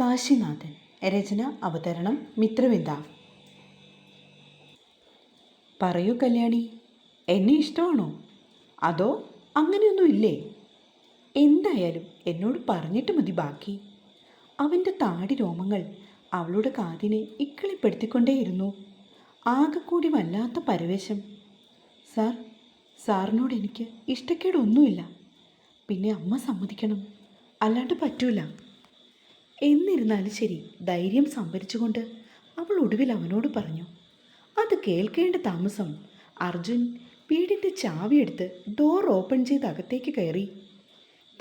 കാശിനാഥൻ. രചന അവതരണം മിത്രവിന്ദ. പറയൂ കല്യാണി എന്നെ ഇഷ്ടമാണോ? അതോ അങ്ങനെയൊന്നും ഇല്ലേ? എന്തായാലും എന്നോട് പറഞ്ഞിട്ട് മതി ബാക്കി. അവന്റെ താടി രോമങ്ങൾ അവളുടെ കാതിനെ ഇക്കിളിപ്പെടുത്തിക്കൊണ്ടേയിരുന്നു. ആകെ കൂടി വല്ലാത്ത പരവേശം. സാർ സാറിനോട് എനിക്ക് ഇഷ്ടക്കേടൊന്നുമില്ല. പിന്നെ അമ്മ സമ്മതിക്കണം. അല്ലാണ്ട് പറ്റൂല. എന്നിരുന്നാലും ശരി ധൈര്യം സംഭരിച്ചുകൊണ്ട് അവൾ ഒടുവിൽ അവനോട് പറഞ്ഞു അത് കേൾക്കേണ്ട താമസം. അർജുൻ വീടിന്റെ ചാവിയെടുത്ത് ഡോർ ഓപ്പൺ ചെയ്ത് അകത്തേക്ക് കയറി.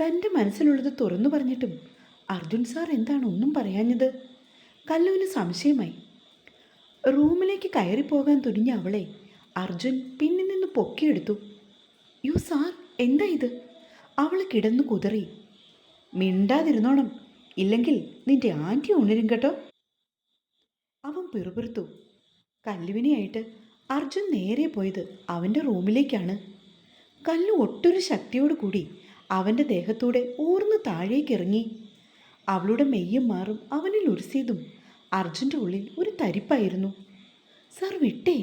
തന്റെ മനസ്സിലുള്ളത് തുറന്നു പറഞ്ഞിട്ടും അർജുൻ സാർ എന്താണ് ഒന്നും പറയാഞ്ഞത്? കല്ലുവിന് സംശയമായി. റൂമിലേക്ക് കയറിപ്പോകാൻ തുനിഞ്ഞ അവളെ അർജുൻ പിന്നിൽ നിന്ന് പൊക്കിയെടുത്തു. യു സാർ എന്താ ഇത്? അവൾ കിടന്നു കുതറി. മിണ്ടാതിരുന്നോണം. ഇല്ലെങ്കിൽ നിന്റെ ആന്റി ഉണരും കേട്ടോ. അവൻ പിറുപിറുത്തു. കല്ലുവിനെയായിട്ട് അർജുൻ നേരെ പോയത് അവന്റെ റൂമിലേക്കാണ്. കല്ലു ഒട്ടൊരു ശക്തിയോടു കൂടി അവന്റെ ദേഹത്തൂടെ ഊർന്ന് താഴേക്ക് ഇറങ്ങി. അവളുടെ മെയ്യും മാറും അവനിൽ ഉരുസിയതും അർജുന്റെ ഉള്ളിൽ ഒരു തരിപ്പായിരുന്നു. സാർ വിട്ടേ.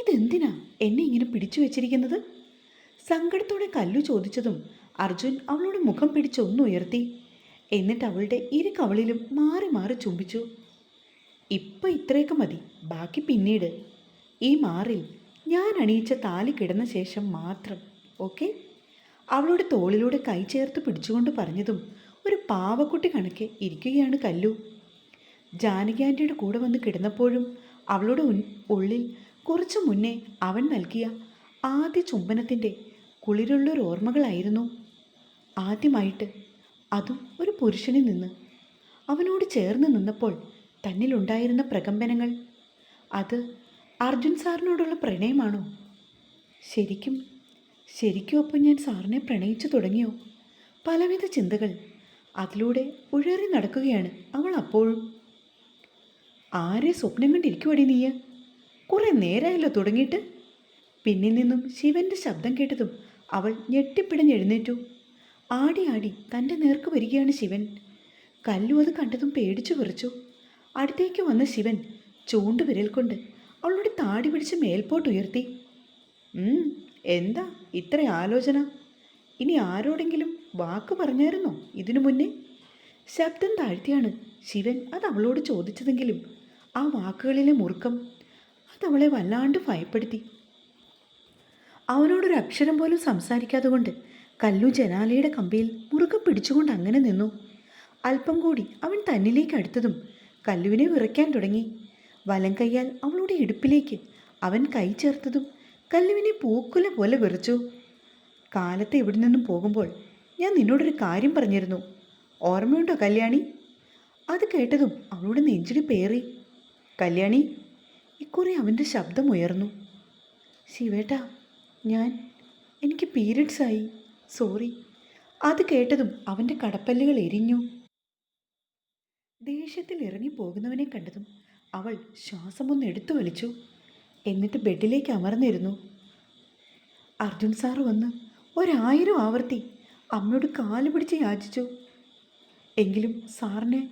ഇതെന്തിനാ എന്നെ ഇങ്ങനെ പിടിച്ചു വെച്ചിരിക്കുന്നത്? സങ്കടത്തോടെ കല്ലു ചോദിച്ചതും അർജുൻ അവളുടെ മുഖം പിടിച്ചൊന്നുയർത്തി എന്നിട്ട് അവളുടെ ഇരു കവളിലും മാറി മാറി ചുംബിച്ചു. ഇപ്പം ഇത്രയൊക്കെ മതി. ബാക്കി പിന്നീട്. ഈ മാറിൽ ഞാൻ അണിയിച്ച താലി കിടന്ന ശേഷം മാത്രം ഓക്കെ? അവളുടെ തോളിലൂടെ കൈ ചേർത്ത് പിടിച്ചുകൊണ്ട് പറഞ്ഞതും ഒരു പാവക്കുട്ടി കണക്കെ ഇരിക്കുകയാണ് കല്ലു. ജാനകി കൂടെ വന്ന് കിടന്നപ്പോഴും അവളുടെ ഉള്ളിൽ കുറച്ചു മുന്നേ അവൻ നൽകിയ ആദ്യ ചുംബനത്തിന്റെ കുളിരുള്ളൊരു ഓർമ്മകളായിരുന്നു. ആദ്യമായിട്ട് അതും ഒരു പുരുഷനിൽ നിന്ന്. അവനോട് ചേർന്ന് നിന്നപ്പോൾ തന്നിലുണ്ടായിരുന്ന പ്രകമ്പനങ്ങൾ. അത് അർജുൻ സാറിനോടുള്ള പ്രണയമാണോ? ശരിക്കും ശരിക്കും അപ്പം ഞാൻ സാറിനെ പ്രണയിച്ചു തുടങ്ങിയോ? പലവിധ ചിന്തകൾ അതിലൂടെ ഉഴറി നടക്കുകയാണ് അവൾ അപ്പോഴും. ആരെ സ്വപ്നം കണ്ടിരിക്കുവടി നീയ? കുറെ നേരമായല്ലോ തുടങ്ങിയിട്ട്. പിന്നിൽ നിന്നും ശിവന്റെ ശബ്ദം കേട്ടതും അവൾ ഞെട്ടിപ്പിടഞ്ഞെഴുന്നേറ്റു. ആടി ആടി തന്റെ നേർക്ക് വരികയാണ് ശിവൻ. കല്ലു അത് കണ്ടതും പേടിച്ചു വിറച്ചു. അടുത്തേക്ക് വന്ന ശിവൻ ചൂണ്ടുവിരൽ കൊണ്ട് അവളുടെ താടി പിടിച്ച് മേൽപോട്ടുയർത്തി എന്താ ഇത്ര ആലോചന? ഇനി ആരോടെങ്കിലും വാക്ക് പറഞ്ഞായിരുന്നോ ഇതിനു മുന്നേ? ശബ്ദം താഴ്ത്തിയാണ് ശിവൻ അത് അവളോട് ചോദിച്ചതെങ്കിലും ആ വാക്കുകളിലെ മുറുക്കം അതവളെ വല്ലാണ്ട് ഭയപ്പെടുത്തി. അവനോടൊരു അക്ഷരം പോലും സംസാരിക്കാതെ കൊണ്ട് കല്ലു ജനാലയുടെ കമ്പിയിൽ മുറുകെ പിടിച്ചുകൊണ്ട് അങ്ങനെ നിന്നു. അല്പം കൂടി അവൻ തന്നിലേക്ക് അടുത്തതും കല്ലുവിനെ വിറയ്ക്കാൻ തുടങ്ങി. വലം കൈയാൽ അവളുടെ ഇടുപ്പിലേക്ക് അവൻ കൈ ചേർത്തതും കല്ലുവിനെ പൂക്കുല പോലെ വിറച്ചു. കാലത്ത് ഇവിടെ നിന്നും പോകുമ്പോൾ ഞാൻ നിന്നോടൊരു കാര്യം പറഞ്ഞിരുന്നു. ഓർമ്മയുണ്ടോ കല്യാണി? അത് കേട്ടതും അവളുടെ നെഞ്ചിടി പേറി. കല്യാണി ഇക്കുറി അവന്റെ ശബ്ദം ഉയർന്നു. ശിവേട്ടാ ഞാൻ എനിക്ക് പീരിയഡ്സ് ആയി. സോറി. അത് കേട്ടതും അവന്റെ കടപ്പല്ലുകൾ എരിഞ്ഞു. ദേഷ്യത്തിൽ ഇറങ്ങി പോകുന്നവനെ കണ്ടതും അവൾ ശ്വാസമൊന്ന് എടുത്തു വലിച്ചു. എന്നിട്ട് ബെഡിലേക്ക് അമർന്നിരുന്നു. അർജുൻ സാറ് വന്ന് ഒരായിരം ആവർത്തി അമ്മയോട് കാൽ പിടിച്ച് യാചിച്ചു. എങ്കിലും സാറിനെ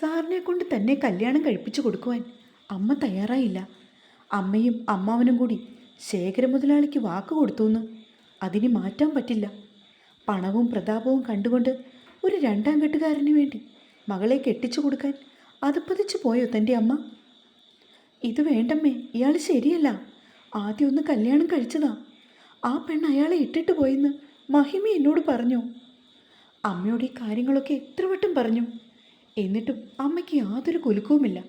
സാറിനെ കൊണ്ട് തന്നെ കല്യാണം കഴിപ്പിച്ചു കൊടുക്കുവാൻ അമ്മ തയ്യാറായില്ല. അമ്മയും അമ്മാവനും കൂടി ശേഖര മുതലാളിക്ക് വാക്ക് കൊടുത്തുവെന്ന് അതിന് മാറ്റാൻ പറ്റില്ല. പണവും പ്രതാപവും കണ്ടുകൊണ്ട് ഒരു രണ്ടാം കെട്ടുകാരന് വേണ്ടി മകളെ കെട്ടിച്ചു കൊടുക്കാൻ അതപ്പതിച്ചു പോയോ തന്റെ അമ്മ? ഇത് വേണ്ടമ്മേ ഇയാൾ ശരിയല്ല. ആദ്യം ഒന്ന് കല്യാണം കഴിച്ചതാ. ആ പെണ്ണ് അയാളെ ഇട്ടിട്ട് പോയെന്ന് മഹിമ എന്നോട് പറഞ്ഞു. അമ്മയോട് ഈ കാര്യങ്ങളൊക്കെ എത്ര വട്ടം പറഞ്ഞു. എന്നിട്ടും അമ്മയ്ക്ക് യാതൊരു കുലുക്കവുമില്ല.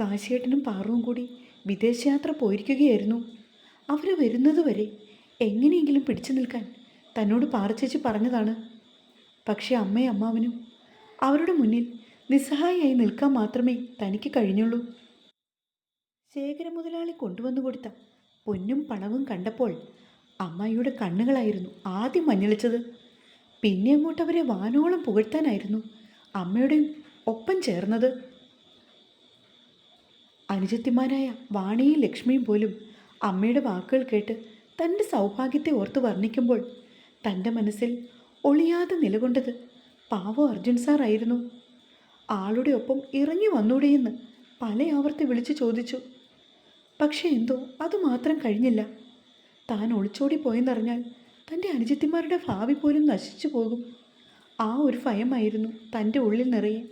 കാശിയേട്ടനും പാറവും കൂടി വിദേശയാത്ര പോയിരിക്കുകയായിരുന്നു. അവർ വരുന്നത് വരെ എങ്ങനെയെങ്കിലും പിടിച്ചു നിൽക്കാൻ തന്നോട് പാറച്ചേച്ചി പറഞ്ഞതാണ്. പക്ഷേ അമ്മയും അമ്മാവനും അവരുടെ മുന്നിൽ നിസ്സഹായിയായി നിൽക്കാൻ മാത്രമേ തനിക്ക് കഴിഞ്ഞുള്ളൂ. ശേഖര മുതലാളി കൊണ്ടുവന്നു കൊടുത്ത പൊന്നും പണവും കണ്ടപ്പോൾ അമ്മായിയുടെ കണ്ണുകളായിരുന്നു ആദ്യം മഞ്ഞളിച്ചത്. പിന്നെ അങ്ങോട്ട് അവരെ വാനോളം പുകഴ്ത്താനായിരുന്നു അമ്മയുടെ ഒപ്പം ചേർന്നത്. അനുജത്തിമാരായ വാണിയും ലക്ഷ്മിയും പോലും അമ്മയുടെ വാക്കുകൾ കേട്ട് തന്റെ സൗഭാഗ്യത്തെ ഓർത്ത് വർണിക്കുമ്പോൾ തന്റെ മനസ്സിൽ ഒളിയാതെ നിലകൊണ്ടത് പാവം അർജുൻ സാറായിരുന്നു ആളുടെ ഒപ്പം ഇറങ്ങി വന്നൂടെയെന്ന് പല ആവർത്തി വിളിച്ചു ചോദിച്ചു. പക്ഷേ എന്തോ അതുമാത്രം കഴിഞ്ഞില്ല. താൻ ഒളിച്ചോടി പോയെന്നറിഞ്ഞാൽ തന്റെ അനുജത്തിമാരുടെ ഭാവി പോലും നശിച്ചു പോകും. ആ ഒരു ഭയമായിരുന്നു തന്റെ ഉള്ളിൽ നിറയെ.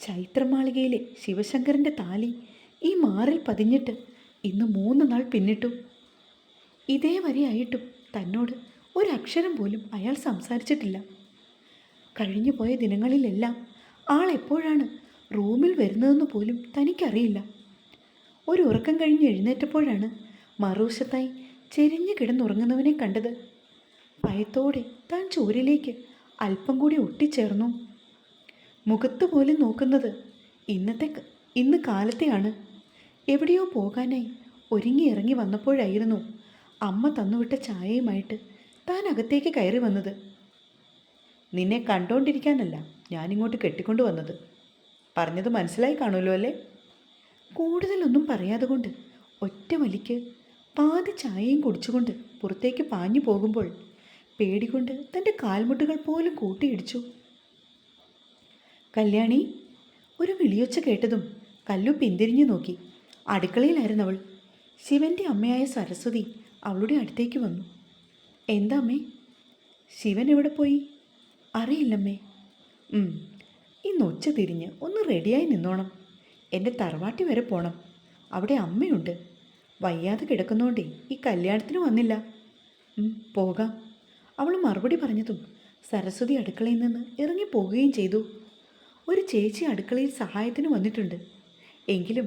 ചൈത്രമാളികയിലെ ശിവശങ്കരന്റെ താലി ഈ മാറിൽ പതിഞ്ഞിട്ട് ഇന്ന് മൂന്ന് നാൾ പിന്നിട്ടു. ഇതേ വരെയായിട്ടും തന്നോട് ഒരക്ഷരം പോലും അയാൾ സംസാരിച്ചിട്ടില്ല. കഴിഞ്ഞു പോയ ദിനങ്ങളിലെല്ലാം ആൾ എപ്പോഴാണ് റൂമിൽ വരുന്നതെന്ന് പോലും തനിക്കറിയില്ല. ഒരു ഉറക്കം കഴിഞ്ഞ് എഴുന്നേറ്റപ്പോഴാണ് മറുവശത്തായി ചെരിഞ്ഞു കിടന്നുറങ്ങുന്നവനെ കണ്ടത്. ഭയത്തോടെ താൻ ചോരിലേക്ക് അല്പം കൂടി ഒട്ടിച്ചേർന്നു. മുഖത്ത് പോലും നോക്കുന്നത് ഇന്നത്തെ ഇന്ന് കാലത്തെയാണ്. എവിടെയോ പോകാനായി ഒരുങ്ങി ഇറങ്ങി വന്നപ്പോഴായിരുന്നു. അമ്മ തന്നുവിട്ട ചായയുമായിട്ട് താൻ അകത്തേക്ക് കയറി വന്നത്. നിന്നെ കണ്ടോണ്ടിരിക്കാനല്ല ഞാനിങ്ങോട്ട് കെട്ടിക്കൊണ്ടു വന്നത്. പറഞ്ഞത് മനസ്സിലായി കാണുമല്ലോ അല്ലേ? കൂടുതലൊന്നും പറയാതെ കൊണ്ട് ഒറ്റ വലിക്ക് പാതി ചായയും കുടിച്ചുകൊണ്ട് പുറത്തേക്ക് പാഞ്ഞു പോകുമ്പോൾ പേടികൊണ്ട് തന്റെ കാൽമുട്ടുകൾ പോലും കൂട്ടിയിടിച്ചു. കല്യാണി ഒരു വിളിയൊച്ച കേട്ടതും കല്ലു പിന്തിരിഞ്ഞു നോക്കി. അടുക്കളയിലായിരുന്നവൾ ശിവന്റെ അമ്മയായ സരസ്വതി അവളുടെ അടുത്തേക്ക് വന്നു. എന്താമ്മേ ശിവൻ എവിടെ പോയി? അറിയില്ലമ്മേ. ഇന്ന് ഉച്ച തിരിഞ്ഞ് ഒന്ന് റെഡിയായി നിന്നോണം. എന്റെ തറവാട്ടി വരെ പോണം. അവിടെ അമ്മയുണ്ട്. വയ്യാതെ കിടക്കുന്നോണ്ടേ ഈ കല്യാണത്തിന് വന്നില്ല. പോകാം. അവൾ മറുപടി പറഞ്ഞതും സരസ്വതി അടുക്കളയിൽ നിന്ന് ഇറങ്ങി പോകുകയും ചെയ്തു. ഒരു ചേച്ചി അടുക്കളയിൽ സഹായത്തിന് വന്നിട്ടുണ്ട്. എങ്കിലും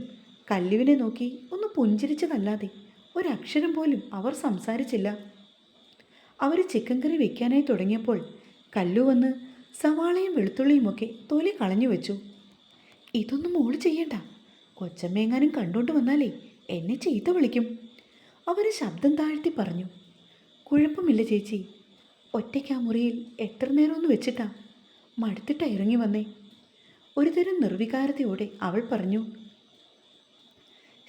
കല്ലുവിനെ നോക്കി ഒന്ന് പുഞ്ചിരിച്ചതല്ലാതെ ഒരക്ഷരം പോലും അവർ സംസാരിച്ചില്ല. അവർ ചിക്കൻ കറി വെക്കാനായി തുടങ്ങിയപ്പോൾ കല്ലു വന്ന് സവാളയും വെളുത്തുള്ളിയുമൊക്കെ തൊലി കളഞ്ഞു വെച്ചു. ഇതൊന്നും മോൾ ചെയ്യണ്ട. കൊച്ചമ്മേങ്ങാനും കണ്ടോണ്ട് വന്നാലേ എന്നെ ചീത്ത വിളിക്കും. അവർ ശബ്ദം താഴ്ത്തി പറഞ്ഞു. കുഴപ്പമില്ല ചേച്ചി. ഒറ്റയ്ക്ക് ആ മുറിയിൽ എത്ര നേരം ഒന്ന് വെച്ചിട്ടാ? മടുത്തിട്ടാ ഇറങ്ങി വന്നേ. ഒരുതരം നിർവികാരതയോടെ അവൾ പറഞ്ഞു.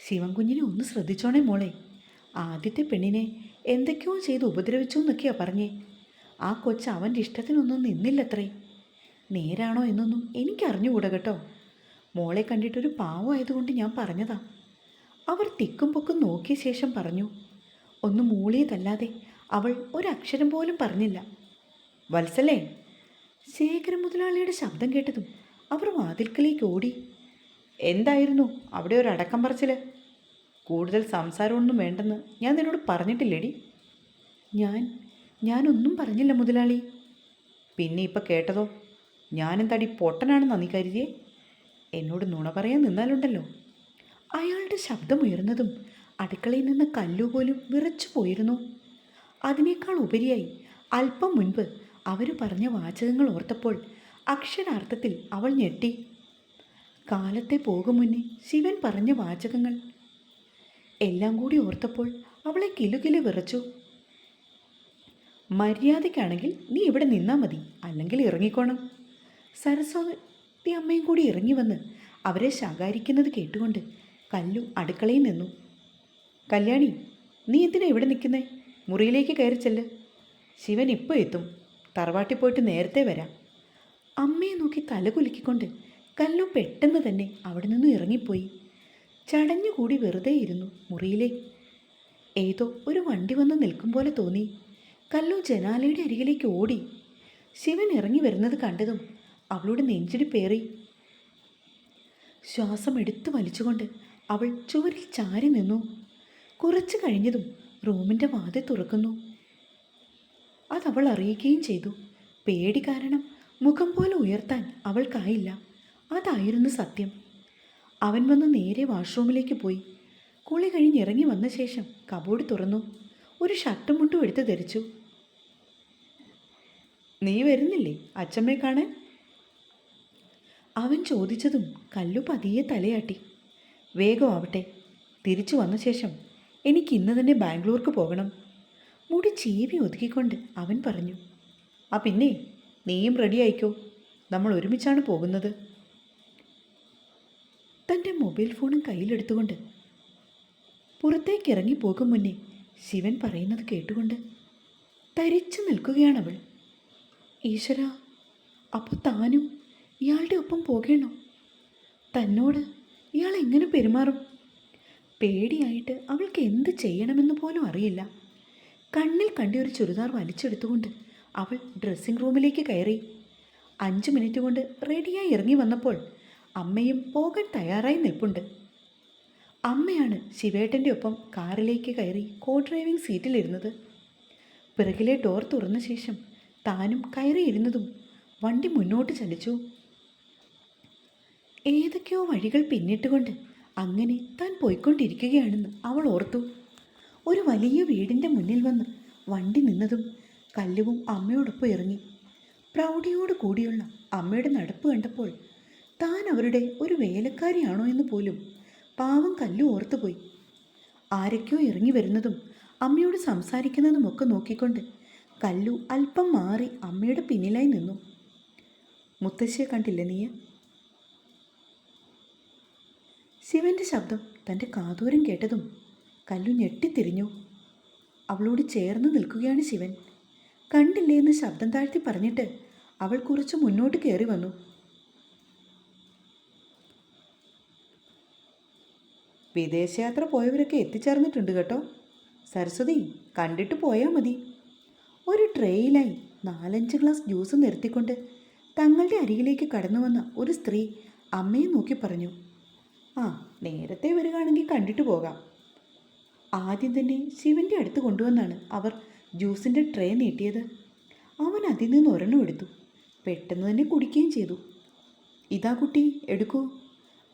ശിവൻകുഞ്ഞിനെ ഒന്ന് ശ്രദ്ധിച്ചോണേ മോളെ. ആദ്യത്തെ പെണ്ണിനെ എന്തൊക്കെയോ ചെയ്ത് ഉപദ്രവിച്ചു എന്നൊക്കെയാ പറഞ്ഞേ. ആ കൊച്ച് അവന്റെ ഇഷ്ടത്തിനൊന്നും നിന്നില്ലത്രേ. നേരാണോ എന്നൊന്നും എനിക്കറിഞ്ഞുകൂടാ കേട്ടോ. മോളെ കണ്ടിട്ടൊരു പാവമായതുകൊണ്ട് ഞാൻ പറഞ്ഞതാ. അവർ തിക്കും പൊക്കും നോക്കിയ ശേഷം പറഞ്ഞു ഒന്ന് മൂളിയതല്ലാതെ അവൾ ഒരക്ഷരം പോലും പറഞ്ഞില്ല. വത്സലേ. ശേഖര മുതലാളിയുടെ ശബ്ദം കേട്ടതും അവർ വാതിൽക്കലേക്ക് ഓടി. എന്തായിരുന്നു? അവിടെ ഒരു അടക്കം പറച്ചിൽ? കൂടുതൽ സംസാരമൊന്നും വേണ്ടെന്ന് ഞാൻ നിന്നോട് പറഞ്ഞിട്ടില്ലേടി? ഞാൻ ഞാനൊന്നും പറഞ്ഞില്ല മുതലാളി. പിന്നെ ഇപ്പം കേട്ടതോ? ഞാനെന്താടി പൊട്ടനാണെന്നാ നീ കരുതിയേ? എന്നോട് നുണ പറയാൻ നിന്നാലുണ്ടല്ലോ. അയാളുടെ ശബ്ദമുയർന്നതും അടുക്കളയിൽ നിന്ന് കല്ലുപോലും വിറച്ചു പോയിരുന്നു. അതിനേക്കാൾ ഉപരിയായി അല്പം മുൻപ് അവർ പറഞ്ഞ വാചകങ്ങൾ ഓർത്തപ്പോൾ അക്ഷരാർത്ഥത്തിൽ അവൾ ഞെട്ടി. കാലത്തെ പോകും മുന്നേ ശിവൻ പറഞ്ഞ വാചകങ്ങൾ എല്ലാം കൂടി ഓർത്തപ്പോൾ അവളെ കിലുകിലു വിറച്ചു. മര്യാദയ്ക്കാണെങ്കിൽ നീ ഇവിടെ നിന്നാൽ മതി അല്ലെങ്കിൽ ഇറങ്ങിക്കോണം. സരസ്വതി അമ്മയും കൂടി ഇറങ്ങി വന്ന് അവരെ ശകാരിക്കുന്നത് കേട്ടുകൊണ്ട് കല്ലു അടുക്കളയിൽ നിന്നു. കല്യാണി നീ എന്തിനാ ഇവിടെ നിൽക്കുന്നേ? മുറിയിലേക്ക് കയറി ചെല്ല്. ശിവൻ ഇപ്പോൾ എത്തും. തറവാട്ടിൽ പോയിട്ട് നേരത്തെ വരാം. അമ്മയെ നോക്കി തല കുലുക്കിക്കൊണ്ട് കല്ലു പെട്ടെന്ന് തന്നെ അവിടെ നിന്നും ഇറങ്ങിപ്പോയി. ചടഞ്ഞുകൂടി വെറുതെ ഇരുന്നു മുറിയിലെ. ഏതോ ഒരു വണ്ടി വന്ന് നിൽക്കും പോലെ തോന്നി. കല്ലു ജനാലയുടെ അരികിലേക്ക് ഓടി. ശിവൻ ഇറങ്ങി വരുന്നത് കണ്ടതും അവളുടെ നെഞ്ചിടി പേറി. ശ്വാസം എടുത്തു വലിച്ചുകൊണ്ട് അവൾ ചുവരിൽ ചാരി നിന്നു. കുറച്ചു കഴിഞ്ഞതും റൂമിന്റെ വാതിൽ തുറക്കുന്നു. അതവൾ അറിയിക്കുകയും ചെയ്തു. പേടി കാരണം മുഖം പോലെ ഉയർത്താൻ അവൾക്കായില്ല. അതായിരുന്നു സത്യം. അവൻ വന്ന് നേരെ വാഷ്റൂമിലേക്ക് പോയി. കുളി കഴിഞ്ഞ് ഇറങ്ങി വന്ന ശേഷം കബോർഡ് തുറന്നു. ഒരു ഷർട്ടും മുണ്ടും എടുത്ത് ധരിച്ചു. നീ വരുന്നില്ലേ? അച്ഛമ്മയെ കാണാൻ? അവൻ ചോദിച്ചതും കല്ലു പതിയെ തലയാട്ടി. വേഗമാവട്ടെ തിരിച്ചു വന്ന ശേഷം എനിക്ക് ഇന്ന് തന്നെ ബാംഗ്ലൂർക്ക് പോകണം. മുടി ചീവി ഒതുക്കിക്കൊണ്ട് അവൻ പറഞ്ഞു. ആ പിന്നെ നീയും റെഡി ആയിക്കോ. നമ്മൾ ഒരുമിച്ചാണ് പോകുന്നത്. തന്റെ മൊബൈൽ ഫോണും കയ്യിലെടുത്തുകൊണ്ട്. പുറത്തേക്ക് ഇറങ്ങിപ്പോകും മുന്നേ ശിവൻ പറയുന്നത് കേട്ടുകൊണ്ട് തരിച്ചു നിൽക്കുകയാണവൾ. ഈശ്വര അപ്പോൾ താനും ഇയാളുടെ ഒപ്പം പോകണോ? തന്നോട് ഇയാൾ എങ്ങനെ പെരുമാറും? പേടിയായിട്ട് അവൾക്ക് എന്ത് ചെയ്യണമെന്ന് പോലും അറിയില്ല. കണ്ണിൽ കണ്ട ഒരു ചുരിദാർ വലിച്ചെടുത്തുകൊണ്ട് അവൾ ഡ്രസ്സിംഗ് റൂമിലേക്ക് കയറി. അഞ്ച് മിനിറ്റ് കൊണ്ട് റെഡിയായി ഇറങ്ങി വന്നപ്പോൾ അമ്മയും പോകാൻ തയ്യാറായി നിൽപ്പുണ്ട്. അമ്മയാണ് ശിവേട്ടന്റെ ഒപ്പം കാറിലേക്ക് കയറി കോ ഡ്രൈവിംഗ് സീറ്റിലിരുന്നത് പിറകിലെ ഡോർ തുറന്ന ശേഷം താനും കയറിയിരുന്നതും വണ്ടി മുന്നോട്ട് ചലിച്ചു. ഏതൊക്കെയോ വഴികൾ പിന്നിട്ടുകൊണ്ട് അങ്ങനെ താൻ പോയിക്കൊണ്ടിരിക്കുകയാണെന്ന് അവൾ ഓർത്തു. ഒരു വലിയ വീടിന്റെ മുന്നിൽ വന്ന് വണ്ടി നിന്നതും കല്ലുവും അമ്മയോടൊപ്പം ഇറങ്ങി. പ്രൗഢിയോട് കൂടിയുള്ള അമ്മയുടെ നടപ്പ് കണ്ടപ്പോൾ താൻ അവരുടെ ഒരു വേലക്കാരിയാണോ എന്ന് പോലും പാവം കല്ലു ഓർത്തുപോയി ആരൊക്കെയോ ഇറങ്ങി വരുന്നതും അമ്മയോട് സംസാരിക്കുന്നതുമൊക്കെ നോക്കിക്കൊണ്ട് കല്ലു അല്പം മാറി അമ്മയുടെ പിന്നിലായി നിന്നു. മുത്തശ്ശിയെ കണ്ടില്ല നീ ശിവന്റെ ശബ്ദം തന്റെ കാതൂരം കേട്ടതും കല്ലു ഞെട്ടിത്തിരിഞ്ഞു. അവളോട് ചേർന്ന് നിൽക്കുകയാണ് ശിവൻ. കണ്ടില്ലേ എന്ന് ശബ്ദം താഴ്ത്തി പറഞ്ഞിട്ട് അവൾ കുറച്ച് മുന്നോട്ട് കയറി വന്നു. വിദേശയാത്ര പോയവരൊക്കെ എത്തിച്ചേർന്നിട്ടുണ്ട് കേട്ടോ. സരസ്വതി കണ്ടിട്ട് പോയാൽ മതി. ഒരു ട്രേയിലായി നാലഞ്ച് ഗ്ലാസ് ജ്യൂസ് നിർത്തിക്കൊണ്ട് തങ്ങളുടെ അരികിലേക്ക് കടന്നു വന്ന ഒരു സ്ത്രീ അമ്മയെ നോക്കി പറഞ്ഞു ആ നേരത്തെ വരികയാണെങ്കിൽ കണ്ടിട്ട് പോകാം. ആദ്യം തന്നെ ശിവന്റെ അടുത്ത് കൊണ്ടുവന്നാണ് അവർ ജ്യൂസിന്റെ ട്രേ നീട്ടിയത്. അവൻ അതിൽ നിന്ന് ഒരെണ്ണം എടുത്തു പെട്ടെന്ന് തന്നെ കുടിക്കുകയും ചെയ്തു. ഇതാ കുട്ടി എടുക്കൂ.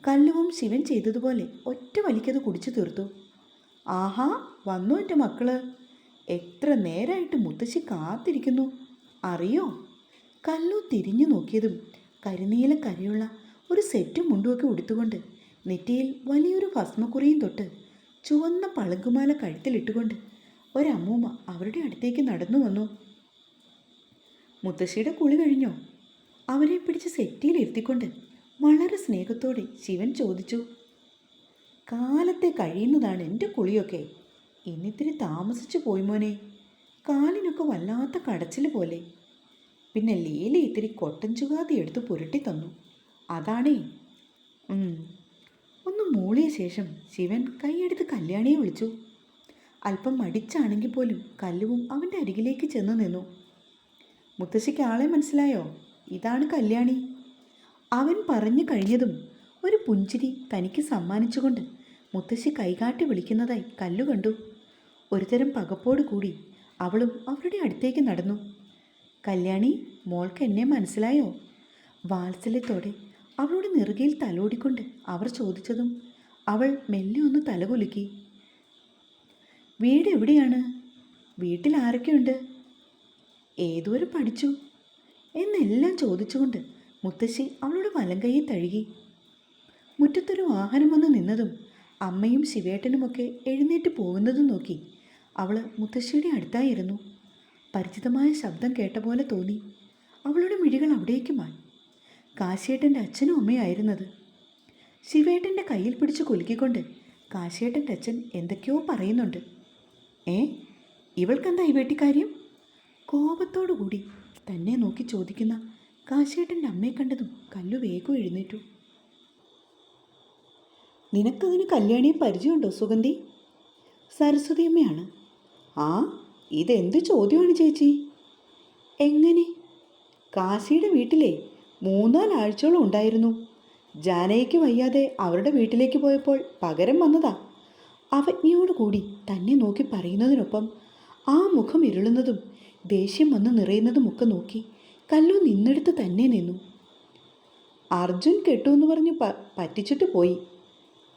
കല്ലുവും ശിവൻ ചെയ്തതുപോലെ ഒറ്റ വലിക്കത് കുടിച്ചു തീർത്തു. ആഹാ വന്നു എന്റെ മക്കൾ. എത്ര നേരായിട്ട് മുത്തശ്ശി കാത്തിരിക്കുന്നു. അറിയോ? കല്ലു തിരിഞ്ഞു നോക്കിയതും കരിനീല കരയുള്ള ഒരു സെറ്റും മുണ്ടുമൊക്കെ ഉടുത്തുകൊണ്ട് നെറ്റിയിൽ വലിയൊരു ഭസ്മക്കുറിയും തൊട്ട് ചുവന്ന പളുങ്കുമാല കഴുത്തിലിട്ടുകൊണ്ട് ഒരമ്മൂമ്മ അവരുടെ അടുത്തേക്ക് നടന്നു വന്നു. മുത്തശ്ശിയുടെ കുളി കഴിഞ്ഞോ? അവരെ പിടിച്ച് സെറ്റിയിൽ ഇരുത്തിക്കൊണ്ട് വളരെ സ്നേഹത്തോടെ ശിവൻ ചോദിച്ചു കാലത്തെ കഴിയുന്നതാണ് എന്റെ കുളിയൊക്കെ. ഇന്നിത്തിരി താമസിച്ചു പോയി മോനെ. കാലിനൊക്കെ വല്ലാത്ത കടച്ചിൽ പോലെ. പിന്നെ ലീല ഇത്തിരി കൊട്ടൻ ചുകാതി എടുത്ത് പുരട്ടി തന്നു. അതാണേ. ഒന്ന് മൂളിയ ശേഷം ശിവൻ കൈയെടുത്ത് കല്യാണിയെ വിളിച്ചു. അല്പം മടിച്ചാണെങ്കിൽ പോലും കല്ലുവും അവന്റെ അരികിലേക്ക് ചെന്ന് നിന്നു. മുത്തശ്ശിക്ക് ആളെ മനസ്സിലായോ? ഇതാണ് കല്യാണി. അവൻ പറഞ്ഞു കഴിഞ്ഞതും ഒരു പുഞ്ചിരി തനിക്ക് സമ്മാനിച്ചുകൊണ്ട് മുത്തശ്ശി കൈകാട്ടി വിളിക്കുന്നതായി കല്ലു കണ്ടു. ഒരുതരം പകപ്പോട് കൂടി അവളും അവരുടെ അടുത്തേക്ക് നടന്നു. കല്യാണി മോൾക്ക് എന്നെ മനസ്സിലായോ? വാത്സല്യത്തോടെ അവളുടെ നെറുകയിൽ തലോടിക്കൊണ്ട് അവർ ചോദിച്ചതും അവൾ മെല്ലെ ഒന്ന് തലകുലുക്കി. വീട് എവിടെയാണ്? വീട്ടിൽ ആരൊക്കെയുണ്ട്? ഏതുവരെ പഠിച്ചു. എന്നെല്ലാം ചോദിച്ചുകൊണ്ട് മുത്തശ്ശി അവളുടെ വലങ്കൈയെ തഴുകി. മുറ്റത്തൊരു വാഹനം വന്ന് നിന്നതും അമ്മയും ശിവേട്ടനുമൊക്കെ എഴുന്നേറ്റ് പോകുന്നതും നോക്കി അവൾ മുത്തശ്ശിയുടെ അടുത്തായിരുന്നു. പരിചിതമായ ശബ്ദം കേട്ട പോലെ തോന്നി. അവളുടെ മിഴികൾ അവിടേക്ക് മാറി. കാശിയേട്ടന്റെ അച്ഛനും അമ്മയായിരുന്നത്. ശിവേട്ടന്റെ കയ്യിൽ പിടിച്ച് കുലുക്കിക്കൊണ്ട് കാശിയേട്ടന്റെ അച്ഛൻ എന്തൊക്കെയോ പറയുന്നുണ്ട്. ഏ ഇവൾക്കെന്താ ഈ വീട്ടിക്കാര്യം? കോപത്തോടു കൂടി തന്നെ നോക്കി ചോദിക്കുന്ന കാശിയേട്ടന്റെ അമ്മയെ കണ്ടതും കല്ലു വേഗം എഴുന്നേറ്റു. നിനക്കതിന് കല്യാണിയെ പരിചയമുണ്ടോ സുഗന്ധി? സരസ്വതി അമ്മയാണ്. ആ ഇതെന്ത് ചോദ്യമാണ് ചേച്ചി? എങ്ങനെ? കാശിയുടെ വീട്ടിലെ മൂന്നാലാഴ്ചയോളം ഉണ്ടായിരുന്നു. ജാനകിക്ക് വയ്യാതെ അവരുടെ വീട്ടിലേക്ക് പോയപ്പോൾ പകരം വന്നതാ. അവജ്ഞയോട് കൂടി തന്നെ നോക്കി പറയുന്നതിനൊപ്പം ആ മുഖം ഇരുളുന്നതും ദേഷ്യം വന്ന് നിറയുന്നതുമൊക്കെ നോക്കി കല്ലു നിന്നെടുത്ത് തന്നെ നിന്നു. അർജുൻ കെട്ടു എന്ന് പറഞ്ഞ് പ പറ്റിച്ചിട്ട് പോയി.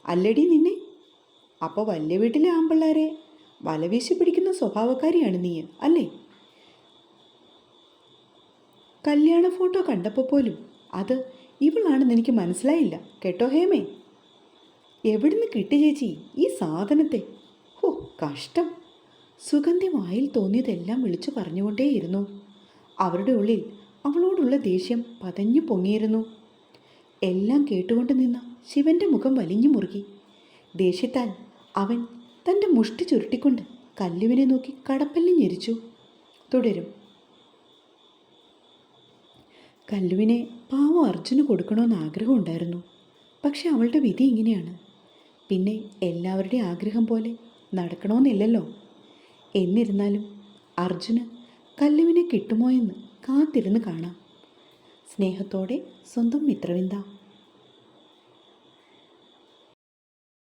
അല്ലടി നിന്നെ? അപ്പോൾ വലിയ വീട്ടിലെ ആമ്പിള്ളേരെ വലവീശി പിടിക്കുന്ന സ്വഭാവക്കാരിയാണ് നീ അല്ലേ? കല്യാണ ഫോട്ടോ കണ്ടപ്പോൾ പോലും അത് ഇവളാണെന്ന് എനിക്ക് മനസ്സിലായില്ല. കേട്ടോ ഹേമേ? എവിടുന്ന് കിട്ടി ചേച്ചി ഈ സാധനത്തെ? ഹോ കഷ്ടം. സുഗന്ധി വായിൽ തോന്നിയതെല്ലാം വിളിച്ചു പറഞ്ഞുകൊണ്ടേയിരുന്നു. അവരുടെ ഉള്ളിൽ അവളോടുള്ള ദേഷ്യം പതഞ്ഞു പൊങ്ങിയിരുന്നു. എല്ലാം കേട്ടുകൊണ്ട് നിന്ന ശിവന്റെ മുഖം വലിഞ്ഞു മുറുകി. ദേഷ്യത്താൽ അവൻ തന്റെ മുഷ്ടി ചുരുട്ടിക്കൊണ്ട് കല്ലുവിനെ നോക്കി കടപ്പല്ലി ഞെരിച്ചു. തുടരും. കല്ലുവിനെ പാവം അർജുന് കൊടുക്കണമെന്ന് ആഗ്രഹമുണ്ടായിരുന്നു പക്ഷെ അവളുടെ വിധി ഇങ്ങനെയാണ്. പിന്നെ എല്ലാവരുടെയും ആഗ്രഹം പോലെ നടക്കണമെന്നില്ലല്ലോ. എന്നിരുന്നാലും അർജുന് കല്ലുവിനെ കിട്ടുമോ എന്ന് കാത്തിരുന്ന് കാണാം. സ്നേഹത്തോടെ സ്വന്തം മിത്രവിന്ദ.